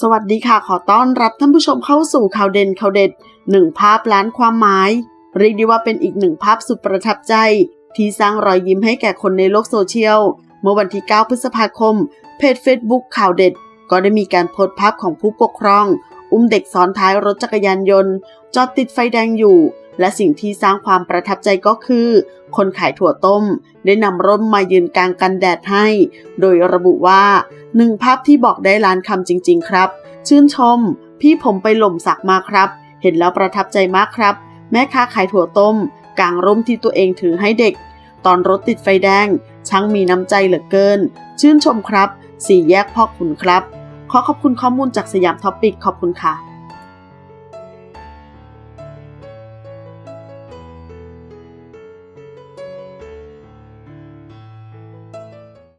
สวัสดีค่ะขอต้อนรับท่านผู้ชมเข้าสู่ข่าวเด่นข่าวเด็ดหนึ่งภาพล้านความหมาย เรียกได้ว่าเป็นอีกหนึ่งภาพสุดประทับใจ ที่สร้างรอยยิ้มให้แก่คนในโลกโซเชียล เมื่อวันที่ 9 พฤษภาคม เพจ Facebook ข่าวเด็ด ก็ได้มีการโพสต์ภาพของผู้ปกครอง อุ้มเด็กซ้อนท้ายรถจักรยานยนต์ จอดติดไฟแดงอยู่ และสิ่งที่สร้างความประทับใจก็คือ คนขายถั่วต้ม ได้นำร่มมายืนกลางกันแดดให้ โดยระบุว่าหนึ่งภาพที่บอกได้ล้านคำจริง ๆ ครับ ชื่นชม พี่ผมไปหล่มสักมาครับ เห็นแล้วประทับใจมากครับ แม่ค้าขายถั่วต้ม กางร่มที่ตัวเองถือให้เด็ก ตอนรถติดไฟแดง ช่างมีน้ำใจเหลือเกิน ชื่นชมครับ สี่แยกพ่อขุนครับ ขอขอบคุณข้อมูลจากสยามท็อปปิกขอบคุณค่ะ